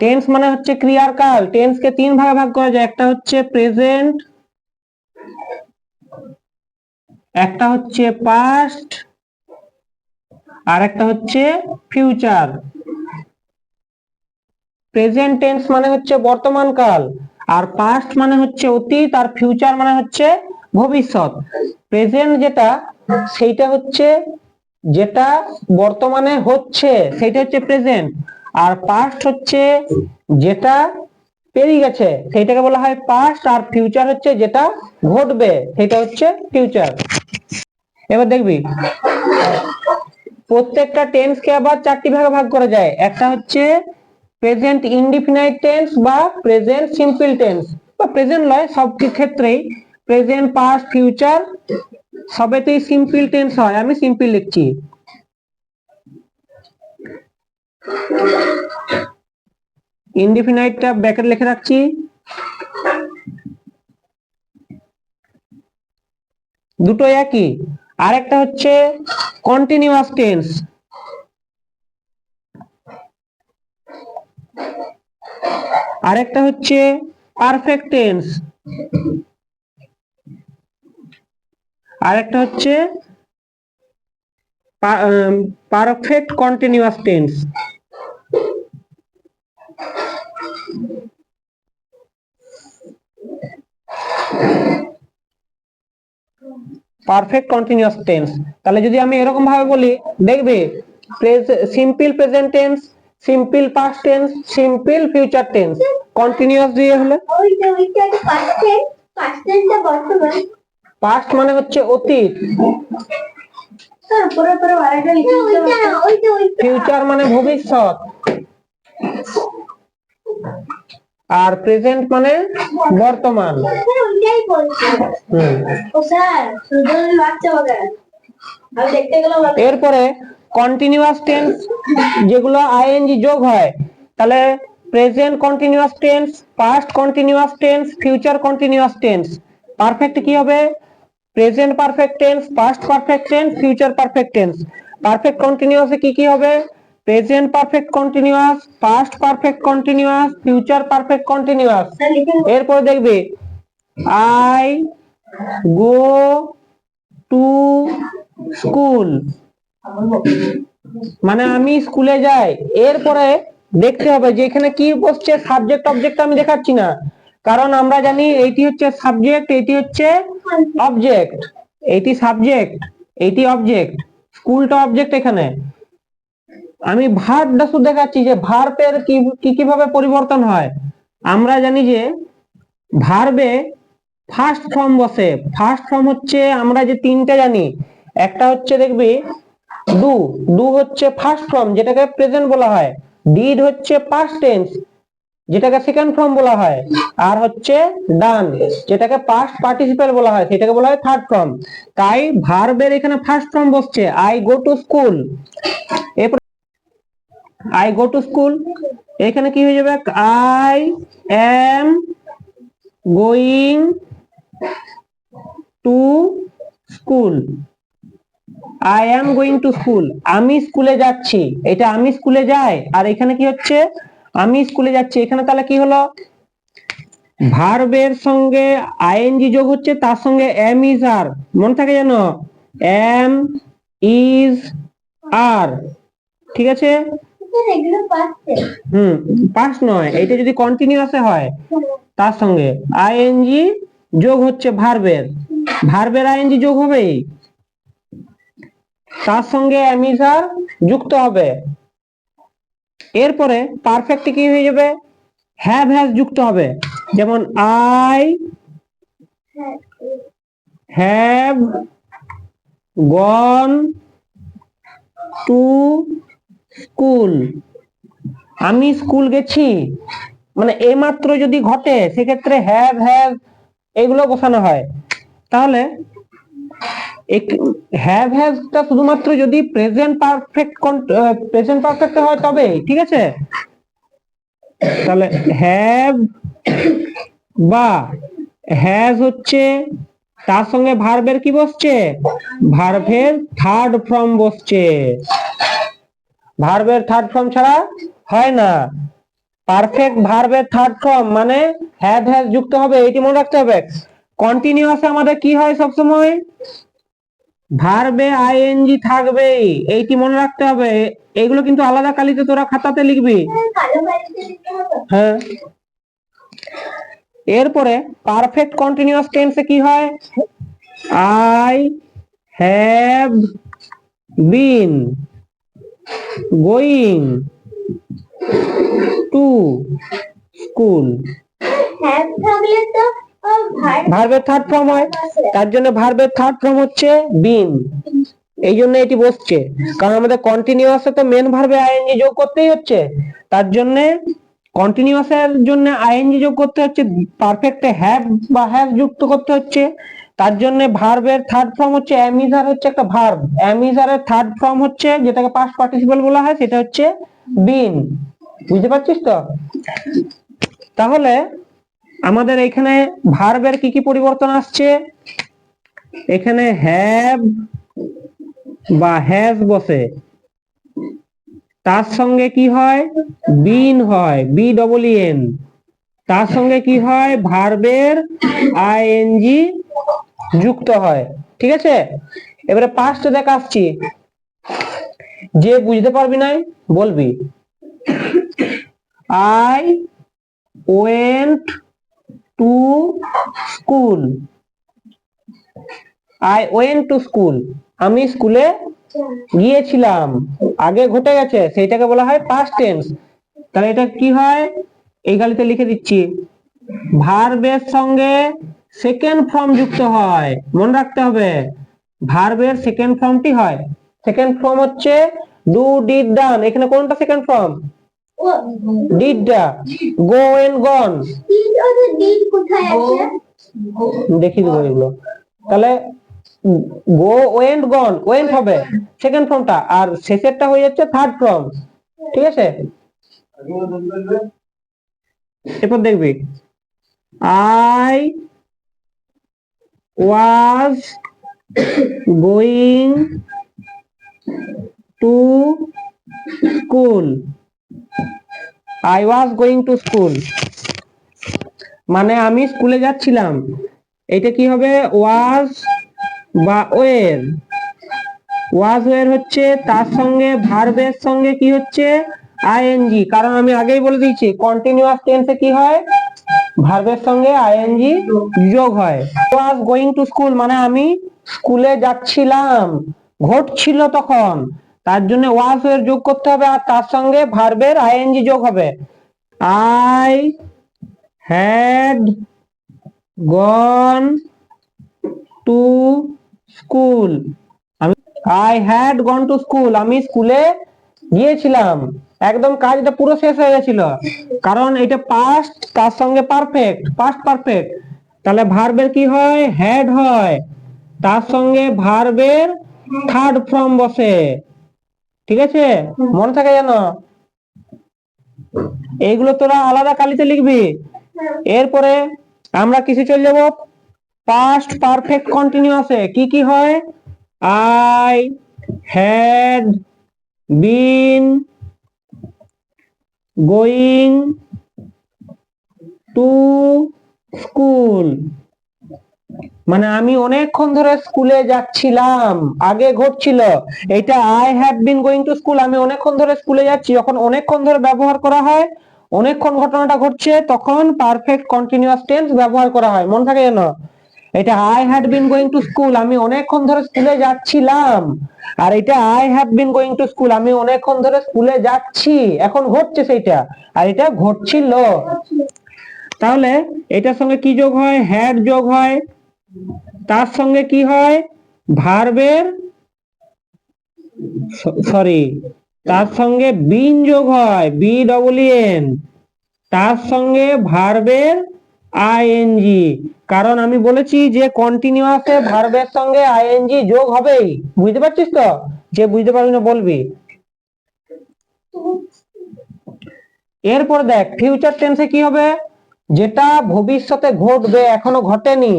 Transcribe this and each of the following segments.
Tense মানে হচ্ছে ক্রিয়ার কাল টেন্স কে তিন ভাগে ভাগ করা যায়। একটা হচ্ছে প্রেজেন্ট একটা হচ্ছে পাস্ট আর একটা হচ্ছে ফিউচার প্রেজেন্ট টেন্স মানে হচ্ছে বর্তমান কাল, আর পাস্ট মানে হচ্ছে অতীত, আর ফিউচার মানে হচ্ছে ভবিষ্যৎ। প্রেজেন্ট যেটা, সেইটা হচ্ছে, যেটা বর্তমানে হচ্ছে সেটা হচ্ছে প্রেজেন্ট আর পাস্ট হচ্ছে যেটা পেরিয়ে গেছে, সেইটাকে বলা হয় পাস্ট আর ফিউচার হচ্ছে যেটা ঘটবে সেটা হচ্ছে ফিউচার এবার দেখবি, প্রত্যেকটা টেন্সকে আবার চারটি ভাগে ভাগ করা যায়। একটা হচ্ছে প্রেজেন্ট ইনডিফিনাইট টেন্স বা প্রেজেন্ট সিম্পল টেন্স বা প্রেজেন্ট নয় সব ক্ষেত্রেই প্রেজেন্ট পাস্ট ফিউচার সবেতেই সিম্পল টেন্স হয়। আমি সিম্পল লিখছি। ইনডিফিনাইটটা ব্র্যাকেট লিখে রাখছি। দুটো একই। আরেকটা হচ্ছে কন্টিনিউয়াস টেন্স আরেকটা হচ্ছে পারফেক্ট টেন্স আরেকটা হচ্ছে perfect continuous tense perfect continuous tense তাহলে যদি আমি এরকম ভাবে বলি, দেখবে simple present tense simple past tense simple future tense continuous দিয়ে হলে? পাস্ট মানে হচ্ছে অতীত। ফিউচার মানে ভবিষ্যৎ। আর প্রেজেন্ট মানে বর্তমান। এরপরে কন্টিনিউয়াস টেন্স যেগুলো আইএনজি যোগ হয় তাহলে present continuous tense past continuous tense future continuous tense perfect কি হবে? Present perfect tense past perfect tense future perfect tense perfect কন্টিনিউয়াসে কি কি হবে? Present perfect continuous past perfect continuous future perfect continuous এরপর দেখবে আই গো টু স্কুল মানে আমি স্কুলে যাই। এরপরে দেখতে হবে যে এখানে কি বসছে সাবজেক্ট অবজেক্ট আমি দেখাচ্ছি না। কারণ আমরা জানি এইটি হচ্ছে সাবজেক্ট এইটি হচ্ছে অবজেক্ট এইটি সাবজেক্ট এইটি অবজেক্ট স্কুলটা অবজেক্ট এখানে। আমি ভার্বটা শুধু দেখাচ্ছি যে ভার্বের কি কীভাবে পরিবর্তন হয়? আমরা জানি যে ভার্বে ফার্স্ট ফর্ম বসে। ফার্স্ট ফর্ম হচ্ছে আমরা যে তিনটে জানি। একটা হচ্ছে দেখবি ডু ডু হচ্ছে ফার্স্ট ফর্ম যেটাকে প্রেজেন্ট বলা হয়। ডিড হচ্ছে পাস্ট টেন্স যেটাকে সেকেন্ড ফর্ম বলা হয়। আর হচ্ছে ডান যেটাকে পাস্ট পার্টিসিপেল বলা হয়, সেটাকে বলা হয় থার্ড ফর্ম তাই ভার্বের এখানে ফার্স্ট ফর্ম বসছে। আই গো টু স্কুল এরপর আই গো টু স্কুল এখানে কি হয়ে যাবে? I am going to school I am going to school আমি স্কুলে যাচ্ছি। এটা আমি স্কুলে যাই। আর এখানে কি হচ্ছে? আমি স্কুলে যাচ্ছি। এখানে তাহলে কি হলো? ভার্বের সঙ্গে আইএনজি যোগ হচ্ছে, তার সঙ্গে এম ইজ আর মনে থাকে জানো এম ইজ আর ঠিক আছে? এগুলো হুম, পাস নয় এটা যদি কন্টিনিউয়াসে হয়, তার সঙ্গে আইএনজি যোগ হচ্ছে ভার্বের ভার্বের আইএনজি যোগ হবেই। তার সঙ্গে অ্যামিজার যুক্ত হবে। এরপরে পারফেক্ট কি হয়ে যাবে? হ্যাভ হ্যাজ যুক্ত হবে। যেমন I have gone to school. আমি স্কুল গেছি মানে এইমাত্র যদি ঘটে, সেক্ষেত্রে হ্যাভ হ্যাভ এগুলো বসানো হয়। তাহলে হ্যাভ হ্যাজটা শুধুমাত্র যদি প্রেজেন্ট পারফেক্ট প্রেজেন্ট পারফেক্ট হয় তবে ঠিক আছে? তাহলে হ্যাভ বা হ্যাজ হচ্ছে তার সঙ্গে ভার্বের কি বসছে? ভার্ভের থার্ড ফর্ম বসছে। ভার্বের থার্ড ফর্ম ছাড়া হয় না। পারফেক্ট ভার্বের থার্ড ফর্ম মানে হ্যাড হ্যাজ যুক্ত হবে এটি মনে রাখতে হবে। কন্টিনিউয়াস আমাদের কি হয় সবসময়? ভার্বে আইএনজি থাকবেই এইটি মনে রাখতে হবে। এগুলো কিন্তু আলাদা কালিতে তোরা খাতাতে লিখবি। হ্যাঁ। এরপরে পারফেক্ট কন্টিনিউয়াস টেন্সে কি হয়? I have been going to school ভার্বের থার্ড ফর্ম হয়। তার জন্য ভার্বের থার্ড ফর্ম হচ্ছে বিন এই জন্য এটি বসছে। কারণ আমাদের কন্টিনিউয়াসে তো মেন ভার্বে আইএনজি যোগ করতেই হচ্ছে। তার জন্য কন্টিনিউয়াস এর জন্য আইএনজি যোগ করতে হচ্ছে। পারফেক্ট হ্যাভ বা হ্যাভ যুক্ত করতে হচ্ছে। তার জন্য ভার্বের থার্ড ফর্ম হচ্ছে অ্যামিজার হচ্ছে একটা ভার্ব অ্যামিজারের থার্ড ফর্ম হচ্ছে যেটাকে পাস্ট পার্টিসিপল বলা হয়, সেটা হচ্ছে বিন বুঝতে পারছিস তো? তাহলে আমাদের এখানে ভার্বের কি কি পরিবর্তন আসছে? এখানে হ্যাভ বা হ্যাজ বসে। তার সঙ্গে কি হয়? বিন হয় বি ডবল এন তার সঙ্গে কি হয়? ভার্বের আইএনজি যুক্ত হয়, ঠিক আছে? এবারে পাস্ট দেখ আসছি। যে বুঝতে পারবি নাই, বলবি। I went to school I went to school আমি স্কুলে গিয়েছিলাম। আগে ঘটে গেছে, সেইটাকে বলা হয় পাস্ট টেন্স তাহলে এটা কি হয়? এই গালিতে লিখে দিচ্ছি। ভার্বের সঙ্গে সেকেন্ড ফর্ম যুক্ত হয়। মনে রাখতে হবে ভার্বের সেকেন্ড ফর্মটি হয়। সেকেন্ড ফর্ম হচ্ছে ডু ডিড ডান এখানে কোনটা সেকেন্ড ফর্ম ও ডিড ডা গো এন্ড গন দেখিয়ে দেবো এগুলো। তাহলে গো ওয়েন্ট গন ওয়েন্ট হবে। সেকেন্ড ফর্মটা আর শেষেরটা হয়ে যাচ্ছে থার্ড ফর্ম ঠিক আছে? এরপর দেখবি। I was going to school I was going to school মানে আমি স্কুলে যাচ্ছিলাম। এটা কি হবে? ওয়াজ বা ওয়ের ওয়াজ ওয়ের হচ্ছে তার সঙ্গে ভার্বের সঙ্গে কি হচ্ছে? আইএনজি কারণ আমি আগেই বলে দিয়েছি কন্টিনিউয়াস টেন্সে কি হয়? ভার্বের সঙ্গে আইএনজি যোগ হয়। ওয়াজ গোয়িং টু স্কুল মানে আমি স্কুলে যাচ্ছিলাম। ঘটছিল তখন। তার জন্য ওয়াজ এর যোগ করতে হবে আর তার সঙ্গে ভার্বের আইএনজি যোগ হবে। I had gone to school I had gone to school আমি স্কুলে গিয়েছিলাম। একদম কাজটা পুরো শেষ হয়ে গেছিল। কারণ এটা পাস্ট তার সঙ্গে পারফেক্ট পাস্ট পারফেক্ট তাহলে ভার্বের কি হয়? হ্যাড হয়। তার সঙ্গে ভার্বের থার্ড ফর্ম বসে। ঠিক আছে? মনে থাকে যেন? এইগুলো তোরা আলাদা কালিতে লিখবি। এরপরে আমরা কিছু চলে যাব? পাস্ট পারফেক্ট কন্টিনিউয়াসে কি কি হয়? I had been going to school মানে আমি অনেকক্ষণ ধরে স্কুলে যাচ্ছিলাম। আগে ঘটছিল, এটা I have been going to school আমি অনেকক্ষণ ধরে স্কুলে যাচ্ছি, যখন অনেকক্ষণ ধরে ব্যবহার করা হয়, অনেকক্ষণ ঘটনাটা ঘটছে, তখন পারফেক্ট কন্টিনিউয়াস টেন্স ব্যবহার করা হয়। মনে থাকে যেন? এটা I had been going to school আমি অনেকক্ষণ ধরে স্কুলে যাচ্ছিলাম। আর এটা I have been going to school আমি অনেকক্ষণ ধরে স্কুলে যাচ্ছি। এখন ঘটছে সেইটা। আর এটা ঘটছিল। তাহলে এটার সঙ্গে কি যোগ হয়? হ্যাড যোগ হয়। তার সঙ্গে কি হয়? ভার্বের সরি তার সঙ্গে বিন যোগ হয়। বি ডবল এন তার সঙ্গে ভার্বের আইএনজি। কারণ আমি বলেছি যে কন্টিনিউয়াসে ভার্বের সঙ্গে আইএনজি যোগ হবেই। বুঝতে পারছিস তো? যে বুঝতে পারবি না বলবি। এরপর দেখ ফিউচার টেন্সে কি হবে? যেটা ভবিষ্যতে ঘটবে, এখনও ঘটেনি।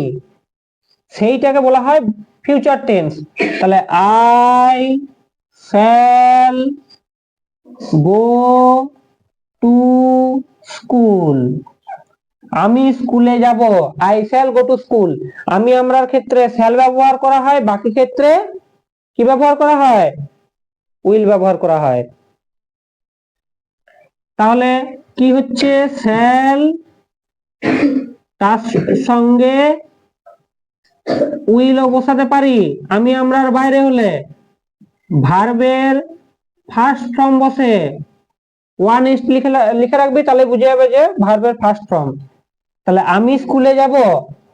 সেইটাকে বলা হয় ফিউচার টেন্স তাহলে I shall go to school আমি স্কুলে যাব I shall go to school আমি আমরার ক্ষেত্রে শ্যাল ব্যবহার করা হয়, বাকি ক্ষেত্রে কি ব্যবহার করা হয়? উইল ব্যবহার করা হয়। তাহলে কি হচ্ছে? শ্যাল তার সঙ্গে উইলও বসাতে পারি? আমি আমরার বাইরে হলে ভার্বের ফার্স্ট ফর্ম বসে। ওয়ান ইস্ট লিখে লিখে রাখবি, তাহলে বুঝে যাবে যে ভার্বের ফার্স্ট ফর্ম তাহলে আমি স্কুলে যাব,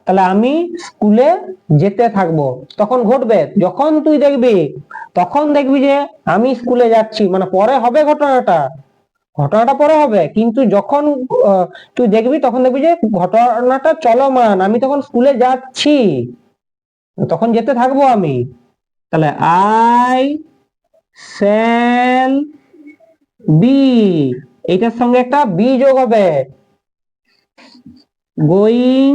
তাহলে আমি স্কুলে যেতে থাকব। তখন ঘটবে, যখন তুই দেখবি, তখন দেখবি যে আমি স্কুলে যাচ্ছি মানে পরে হবে ঘটনাটা। ঘটনাটা পরে হবে, কিন্তু যখন তুই দেখবি, তখন দেখবি যে ঘটনাটা চলমান। আমি তখন স্কুলে যাচ্ছি, তখন যেতে থাকব আমি। তাহলে আই শ্যাল বি এইটার সঙ্গে একটা বি যোগ হবে। Going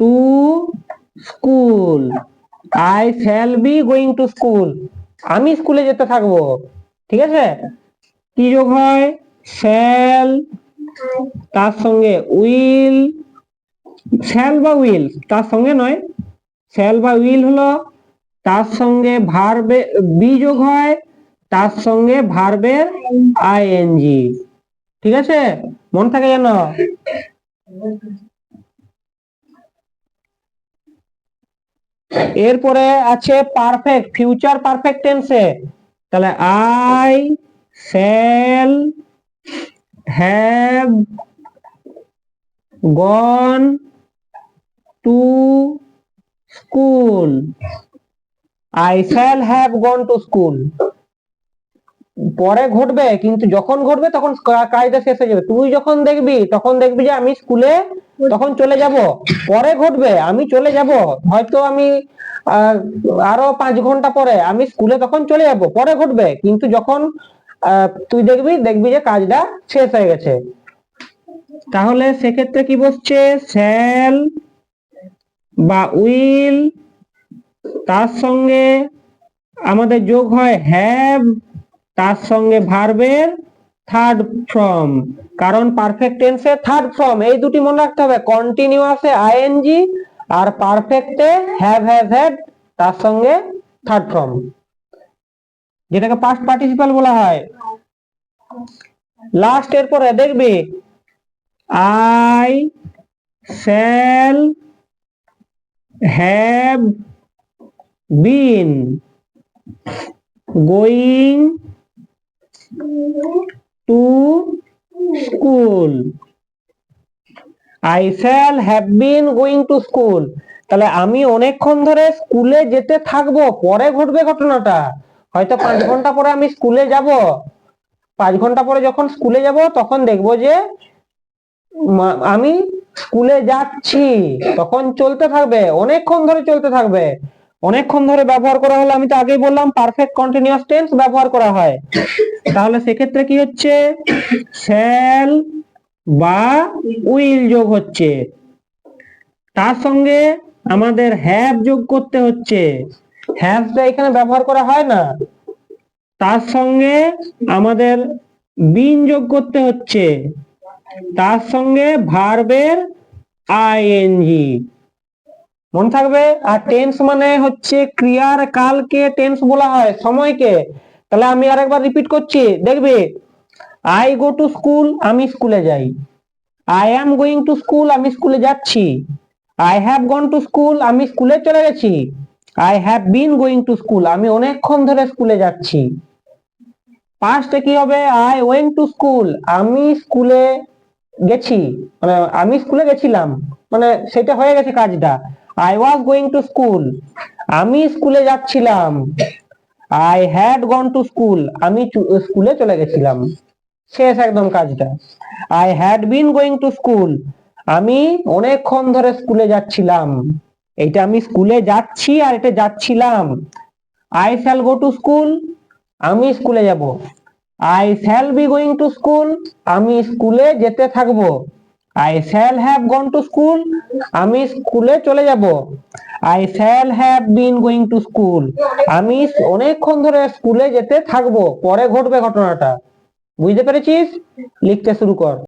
to school I shall be going to school আমি স্কুলে যেতে থাকব, ঠিক আছে? কি যোগ হয়? শ্যাল তার সঙ্গে উইল শ্যাল বা উইল তার সঙ্গে নয়। শ্যাল বা উইল হলো, তার সঙ্গে ভার্বে বি যোগ হয়, তার সঙ্গে ভার্বের আইএনজি ঠিক আছে? মন থাকে যেন। এরপরে আছে পারফেক্ট ফিউচার পারফেক্ট টেন্সে তাহলে I shall have gone to school I shall have gone to school পরে ঘটবে, কিন্তু যখন ঘটবে তখন কাজটা শেষ হয়ে যাবে। তুই যখন দেখবি, তখন দেখবি যে আমি স্কুলে তখন চলে যাব। পরে ঘটবে, আমি চলে যাব। হয়তো আমি আরও পাঁচ ঘণ্টা পরে আমি স্কুলে তখন চলে যাব, পরে ঘটবে। কিন্তু যখন তুই দেখবি দেখবি যে কাজটা শেষ হয়ে গেছে। তাহলে সেক্ষেত্রে কি বসছে? শ্যাল বা উইল, তার সঙ্গে আমাদের যোগ হয় হ্যাভ তার সঙ্গে ভার্বের থার্ড ফর্ম কারণ পারফেক্ট টেন্সে থার্ড ফর্ম এই দুটি মনে রাখতে হবে কন্টিনিউয়াসে আইএনজি আর পারফেক্টে হ্যাভ হ্যাভ হ্যাড তার সঙ্গে থার্ড ফর্ম যেটাকে পাস্ট পার্টিসিপাল বলা হয়। লাস্ট এর পরে দেখবি I shall have been going to school. I shall have been going to school তাহলে আমি অনেকক্ষণ ধরে স্কুলে যেতে থাকব, পরে ঘটবে ঘটনাটা। হয়তো পাঁচ ঘণ্টা পরে আমি স্কুলে যাব। পাঁচ ঘণ্টা পরে যখন স্কুলে যাব, তখন দেখব যে আমি স্কুলে যাচ্ছি। তখন চলতে থাকবে, অনেকক্ষণ ধরে চলতে থাকবে। অনেকক্ষণ ধরে ব্যবহার করা হলে, আমি তো আগেই বললাম পারফেক্ট কন্টিনিউয়াস টেন্স ব্যবহার করা হয়। তাহলে সেক্ষেত্রে কি হচ্ছে? শ্যাল বা উইল যোগ হচ্ছে। তার সঙ্গে আমাদের হ্যাভ যোগ করতে হচ্ছে। হ্যাভটা এখানে ব্যবহার করা হয় না। তার সঙ্গে আমাদের বিন যোগ করতে হচ্ছে। তার সঙ্গে ভার্বের আইএনজি মনে থাকবে? আর টেন্স মানে হচ্ছে ক্রিয়ার কালকে টেন্স বলা হয়, সময়কে। তাহলে আমি আরেকবার রিপিট করছি, দেখবে? আই গো টু স্কুল আমি স্কুলে যাই। I am going to school আমি স্কুলে যাচ্ছি। I have gone to school আমি স্কুলে চলে গেছি। I have been going to school আমি অনেকক্ষণ ধরে স্কুলে যাচ্ছি। পাস্টে কি হবে? আই ওয়েন্ট টু স্কুল আমি স্কুলে গেছি। মানে আমি স্কুলে গেছিলাম। মানে সেটা হয়ে গেছে কাজটা। I was going to school আমি স্কুলে যাচ্ছিলাম। I had gone to school আমি স্কুলে চলে গেছিলাম। শেষ একদম কাজটা। I had been going to school আমি অনেকক্ষণ ধরে স্কুলে যাচ্ছিলাম। এটা আমি স্কুলে যাচ্ছি আর এটা যাচ্ছিলাম। I shall go to school আমি স্কুলে যাব। I shall be going to school আমি স্কুলে যেতে থাকব। I shall have gone to school আমি স্কুলে চলে যাব। I shall have been going to school আমি অনেকক্ষণ ধরে স্কুলে যেতে থাকব। পরে ঘটবে ঘটনাটা। বুঝতে পেরেছিস? লিখতে শুরু কর।